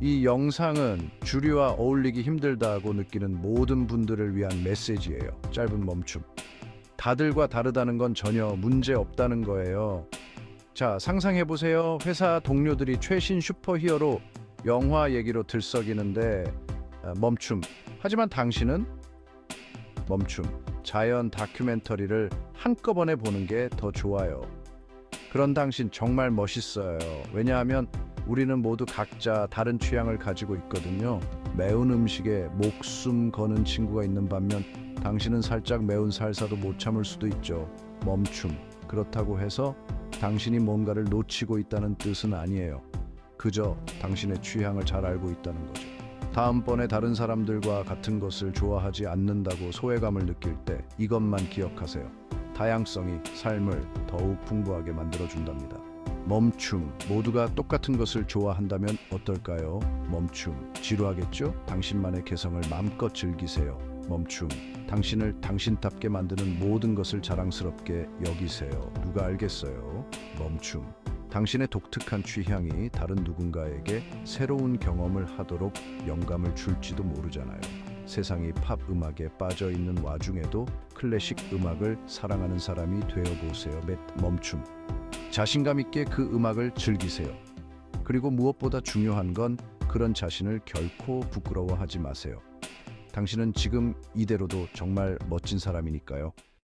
이 영상은 주류와 어울리기 힘들다고 느끼는 모든 분들을 위한 메시지예요. 짧은 멈춤. 다들과 다르다는 건 전혀 문제 없다는 거예요. 자, 상상해 보세요. 회사 동료들이 최신 슈퍼히어로 영화 얘기로 들썩이는데 아, 멈춤. 하지만 당신은 멈춤. 자연 다큐멘터리를 한꺼번에 보는 게 더 좋아요. 그런 당신 정말 멋있어요. 왜냐하면 우리는 모두 각자 다른 취향을 가지고 있거든요. 매운 음식에 목숨 거는 친구가 있는 반면 당신은 살짝 매운 살사도 못 참을 수도 있죠. 멈춤. 그렇다고 해서 당신이 뭔가를 놓치고 있다는 뜻은 아니에요. 그저 당신의 취향을 잘 알고 있다는 거죠. 다음번에 다른 사람들과 같은 것을 좋아하지 않는다고 소외감을 느낄 때 이것만 기억하세요. 다양성이 삶을 더욱 풍부하게 만들어준답니다. 멈춤. 모두가 똑같은 것을 좋아한다면 어떨까요? 멈춤. 지루하겠죠? 당신만의 개성을 마음껏 즐기세요. 멈춤. 당신을 당신답게 만드는 모든 것을 자랑스럽게 여기세요. 누가 알겠어요? 멈춤. 당신의 독특한 취향이 다른 누군가에게 새로운 경험을 하도록 영감을 줄지도 모르잖아요. 세상이 팝 음악에 빠져 있는 와중에도 클래식 음악을 사랑하는 사람이 되어 보세요. 맷 멈춤. 자신감 있게 그 음악을 즐기세요. 그리고 무엇보다 중요한 건 그런 자신을 결코 부끄러워하지 마세요. 당신은 지금 이대로도 정말 멋진 사람이니까요.